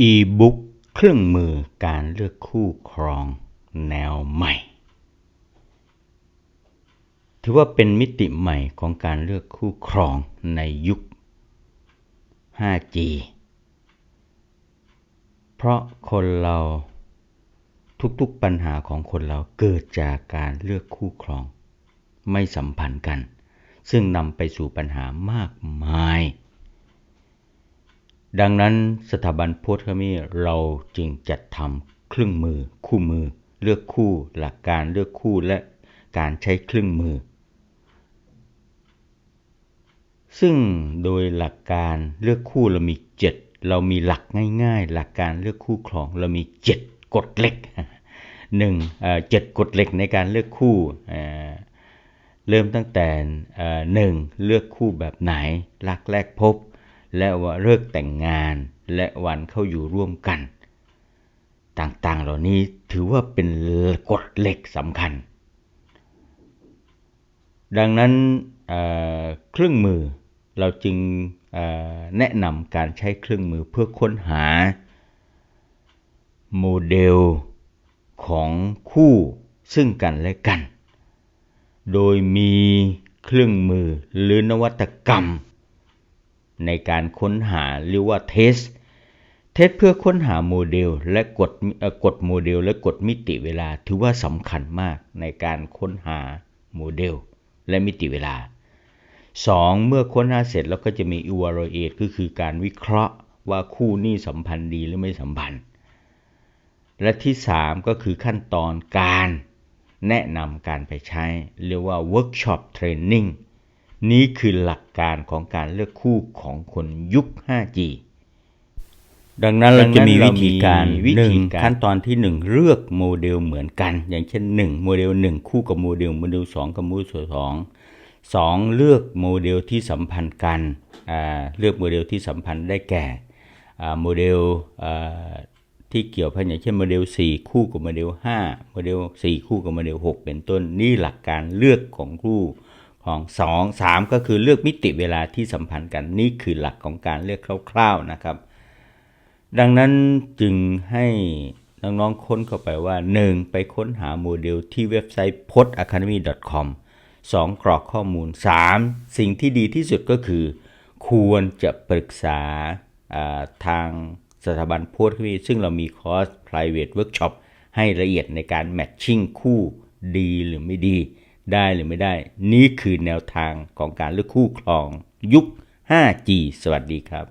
อีบุ๊กเครื่องมือการเลือกคู่ครองแนวใหม่ ถือว่าเป็นมิติใหม่ของการเลือกคู่ครองในยุค 5G เพราะคนเราทุกๆปัญหาของคนเราเกิดจากการเลือกคู่ครอง ไม่สัมพันธ์กัน ซึ่งนำไปสู่ปัญหามากมาย ดังนั้นสถาบันโพธมีเราจึงจัดทำเครื่องมือ คู่มือ เลือกคู่หลักการเลือกคู่และการใช้เครื่องมือ ซึ่งโดยหลักการเลือกคู่เรามี 7 เรามีหลักง่าย ๆ หลักการเลือกคู่ครองเรามี 7กฎเหล็กหนึ่งเจ็ดกฎเหล็กในการเลือกคู่เริ่มตั้งแต่หนึ่งเลือกคู่แบบไหนรักแรกพบ และว่าเลิกแต่งงานและวันเข้าอยู่ร่วมกัน ต่างๆเหล่านี้ถือว่าเป็นกฎเหล็กสำคัญ ดังนั้นเเครื่องมือเราจึงแนะนำการใช้เครื่องมือเพื่อค้นหา โมเดลของคู่ซึ่งกันและกัน โดยมีเครื่องมือหรือนวัตกรรม ในการค้นหาเรียกว่าเทสเทสเพื่อค้นหาโมเดลและกดกดโมเดลและกดมิติเวลาถือว่าสำคัญมากในการค้นหาโมเดลและมิติเวลา 2. เมื่อค้นหาเสร็จแล้วก็จะมี evaluate ก็คือการวิเคราะห์ว่าคู่นี้สัมพันธ์ดีหรือไม่สัมพันธ์ และที่ 3 ก็คือขั้นตอนการแนะนำการไปใช้ เรียกว่า workshop training นี้คือหลักการของการเลือกคู่ของคนยุค 5G ดังนั้นเราจะมีวิธีการวิหนึ่ธีงการขั้นตอนที่หนึ่งเลือกโมเดลเหมือนกัน อย่างเช่นหนึ่งโมเดลหนึ่งคู่กับโมเดลโมเดลสองกับโมเดลสองสองเลือกโมเดลที่สัมพันธ์กันอ่าเลือกโมเดลที่สัมพันธ์ได้แก่อ่าโมเดลอ่าที่เกี่ยวพันอย่างเช่นโมเดล 4 คู่กับโมเดล 5 โมเดล 4 คู่กับโมเดล 6 เป็นต้นนี่หลักการเลือกของคู่ ของ2 3ก็คือเลือกมิติเวลาที่สัมพันธ์กันนี่คือหลักของการเลือกคร่าวๆนะครับ ดังนั้นจึงให้น้องๆค้นเข้าไปว่า 1. ไปค้นหาโมเดลที่เว็บไซต์ postacademy.com 2. กรอกข้อมูล 3. สิ่งที่ดีที่สุดก็คือ ควรจะปรึกษาาทางสถาบันโพสต์ซึ่งเรามีคอร์ส private workshop ให้ละเอียดในการแมทชิ่งคู่ดีหรือไม่ดี ได้หรือไม่ได้ นี่คือแนวทางของการเลือกคู่ครอง ยุค 5G สวัสดีครับ